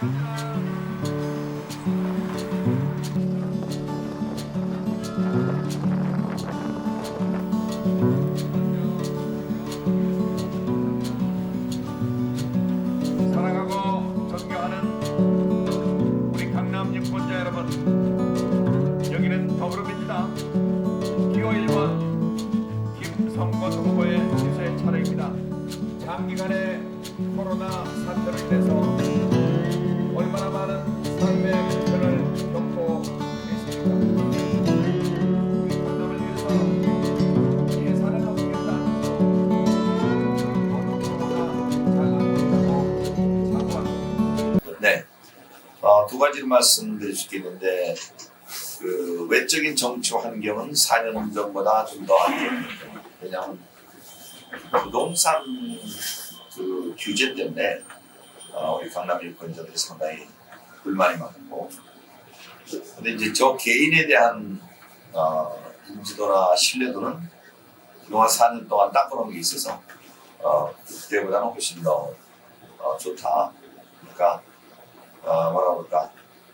안녕 코로나 사태로 인해서 얼마나 많은 삶의 불편을 겪고 계십니까? 우리 강남을 위해서 예산을 나가고 사고합니다. 네. 어, 두 가지로 말씀드릴 수 있겠는데 그 외적인 정치 환경은 4년 전보다 좀 더안 좋습니다. 왜냐하면 부동산 그 규제 때문에 어, 우리 강남 유권자들이 상당히 불만이 많고 근데 이제 저 개인에 대한 어, 인지도나 신뢰도는 그동안 4년 동안 닦아놓은 게 있어서 어, 그때보다는 훨씬 더 어, 좋다. 그러니까 어, 뭐라 그럴까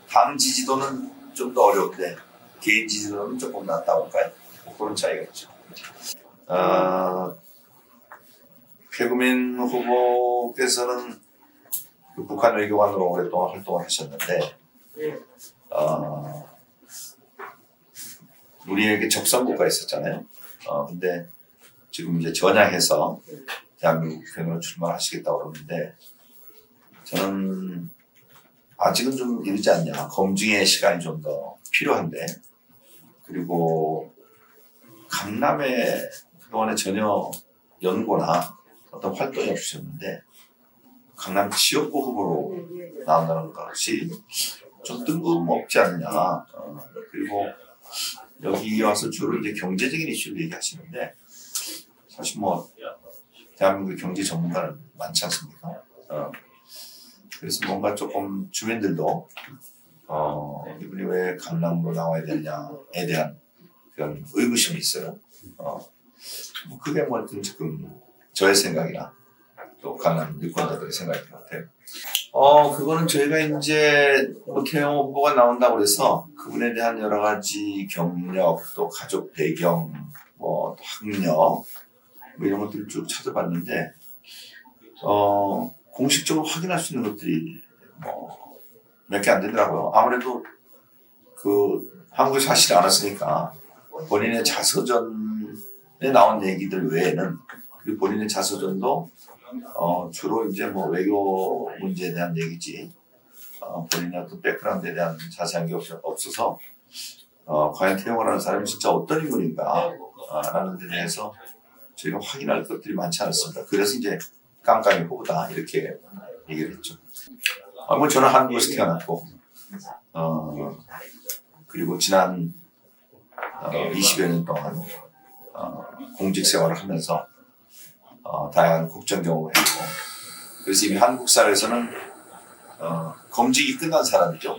당 지지도는 좀 더 어려운데 개인 지지도는 조금 낫다고 할까요? 뭐 그런 차이가 있죠. 어, 최구민 후보께서는 그 북한 외교관으로 오랫동안 활동을 하셨는데 어, 우리에게 적성국가 있었잖아요. 어, 근데 지금 이제 전향해서 대한민국 편으로 출마하시겠다고 그러는데 저는 아직은 좀 이르지 않냐. 검증의 시간이 좀 더 필요한데. 그리고 강남에 그동안에 전혀 연고나 어떤 활동이 없으셨는데 강남 지역구 후보로 나온다는 것이 좀 뜬금없지 않냐. 어, 그리고 여기 와서 주로 이제 경제적인 이슈를 얘기하시는데 사실 뭐 대한민국 경제 전문가는 많지 않습니까? 어, 그래서 뭔가 조금 주민들도 어, 이분이 왜 강남으로 나와야 되냐에 대한 그런 의구심이 있어요. 어, 뭐 그게 뭐 지금 저의 생각이나 또 강남 유권자들의 생각인 것 같아요. 어, 그거는 저희가 이제 뭐 태영 후보가 나온다고 그래서 그분에 대한 여러 가지 경력, 또 가족 배경, 뭐또 학력, 뭐 이런 것들을 쭉 찾아봤는데, 어, 공식적으로 확인할 수 있는 것들이 뭐 몇 개 안 되더라고요. 아무래도 그 한국에 사실 않았으니까 본인의 자서전에 나온 얘기들 외에는 그리고 본인의 자서전도 어, 주로 이제 뭐 외교 문제에 대한 얘기지 어, 본인의 어떤 백그라운드에 대한 자세한 게 없, 없어서 어, 과연 하는 사람이 진짜 어떤 인물인가 어, 라는 데 대해서 저희가 확인할 것들이 많지 않았습니다. 그래서 이제 깜깜이 후보다 이렇게 얘기를 했죠. 아, 뭐 저는 한국에서 태어났고 어, 그리고 지난 어, 20여 년 동안 어, 공직 생활을 하면서 어, 다양한 국정 경험을 했고 그래서 이미 한국 사회에서는 어, 검직이 끝난 사람이죠.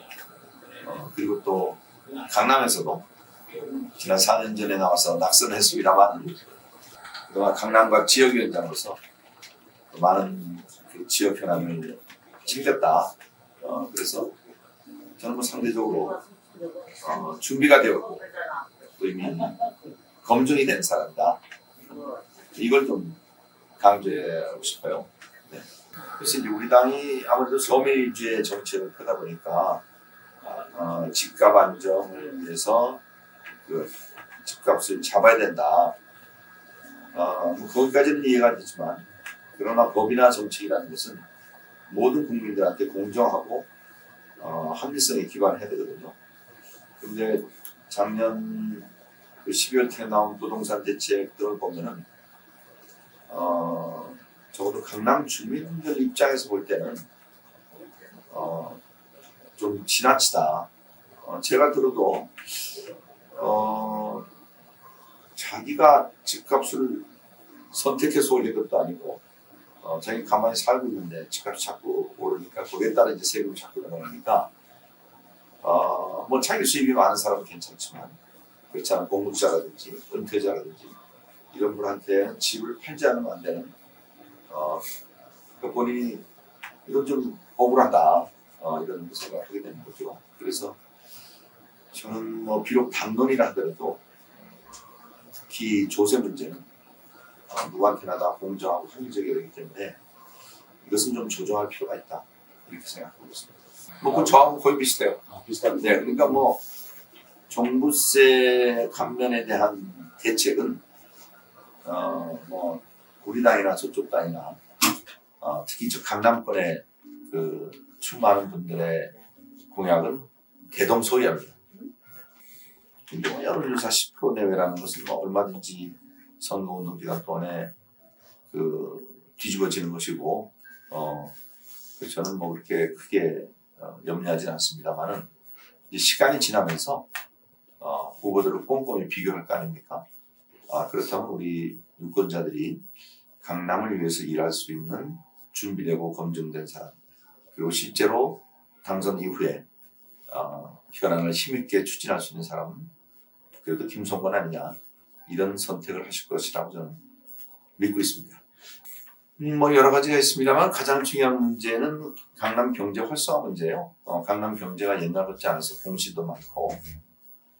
어, 그리고 또 강남에서도 지난 4년 전에 나와서 낙선을 했습니다만 그동안 강남과 지역위원장으로서 많은 그 지역 현안을 챙겼다. 어, 그래서 저는 뭐 상대적으로 어, 준비가 되었고 또 이미 검증이 된 사람이다. 이걸 좀 강조하고 싶어요. 네. 그래서 이제 우리 당이 아무래도 서민주의 정책을 펴다 보니까 어, 집값 안정을 위해서 그 집값을 잡아야 된다. 어, 뭐 거기까지는 이해가 되지만 그러나 법이나 정책이라는 것은 모든 국민들한테 공정하고 어, 합리성에 기반을 해야 되거든요. 근데 작년 그 12월 나온 부동산 대책 등을 보면은 어, 적어도 강남 주민들 입장에서 볼 때는 어, 좀 지나치다. 어, 제가 들어도 어, 자기가 집값을 선택해서 올린 것도 아니고 어, 자기 가만히 살고 있는데 집값이 자꾸 오르니까 거기에 따라 이제 세금이 자꾸 늘어나니까 어, 뭐 자기 수입이 많은 사람은 괜찮지만 그렇지 않은 공급자라든지 은퇴자라든지 이런 분한테 집을 팔지 않으면 안 되는 어, 그 본인이 이건 좀 억울하다 어, 이런 생각하게 되는 거죠. 그래서 저는 뭐 비록 당론이라 하더라도 특히 조세 문제는 어, 누구한테나 다 공정하고 합리적이어야 되기 때문에 이것은 좀 조정할 필요가 있다 이렇게 생각하고 있습니다. 뭐그 저하고 거의 비슷해요. 아, 비슷한 네, 그러니까 뭐 종부세 감면에 대한 대책은 어 뭐 우리 당이나 저쪽 당이나 어, 특히 저 강남권에 그 출마하는 분들의 공약은 대동소이합니다. 근데 뭐 여론조사 10% 내외라는 것은 뭐 얼마든지 선거운동 기간 동안에 그 뒤집어지는 것이고 어 저는 뭐 그렇게 크게 어, 염려하지는 않습니다만은 시간이 지나면서 어, 후보들을 꼼꼼히 비교할 거 아닙니까? 아, 그렇다면 우리 유권자들이 강남을 위해서 일할 수 있는 준비되고 검증된 사람 그리고 실제로 당선 이후에 어, 현안을 힘있게 추진할 수 있는 사람은 그래도 김성건 아니냐 이런 선택을 하실 것이라고 저는 믿고 있습니다. 음, 뭐 여러 가지가 있습니다만 가장 중요한 문제는 강남 경제 활성화 문제예요. 어, 강남 경제가 옛날 같지 않아서 공시도 많고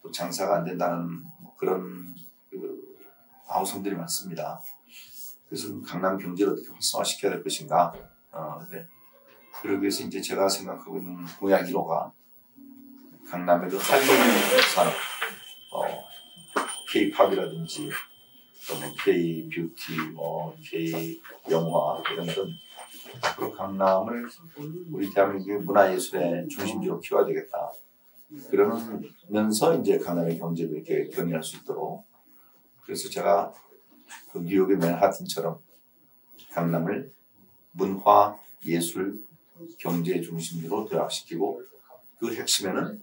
또 장사가 안 된다는 뭐 그런 그 아우성들이 많습니다. 그래서 강남 경제를 어떻게 활성화시켜야 될 것인가. 어, 네. 그러기 위해서 이제 제가 생각하고 있는 공약 1호가 강남의 그 한림 산업, 어, K-팝이라든지 또뭐 K 뷰티, 뭐 K 영화 이런 등 앞으로 강남을 우리 대한민국의 문화예술의 중심지로 키워야 되겠다. 그러면서 이제 강남의 경제도 이렇게 견인할 수 있도록 그래서 제가 그 뉴욕의 맨하튼처럼 강남을 문화, 예술, 경제 중심지로 도약시키고 그 핵심에는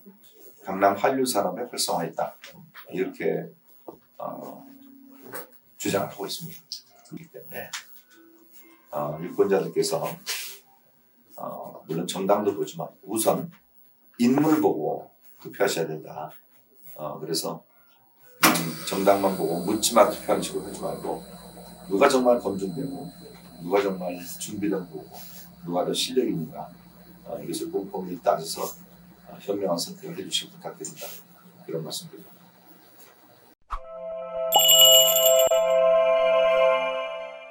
강남 한류 산업의 활성화에 있다. 이렇게 어, 주장을 하고 있습니다. 그렇기 때문에 어, 유권자들께서 어, 물론 정당도 보지만 우선 인물 보고 투표하셔야 된다. 어, 그래서 음, 정당만 보고 묻지마 투표하는 식으로 하지 말고 누가 정말 검증되고 누가 정말 준비된 보고 누가 더 실력이 있는가 어, 이것을 꼼꼼히 따져서 어, 현명한 선택을 해주시기 부탁드립니다. 그런 말씀드립니다.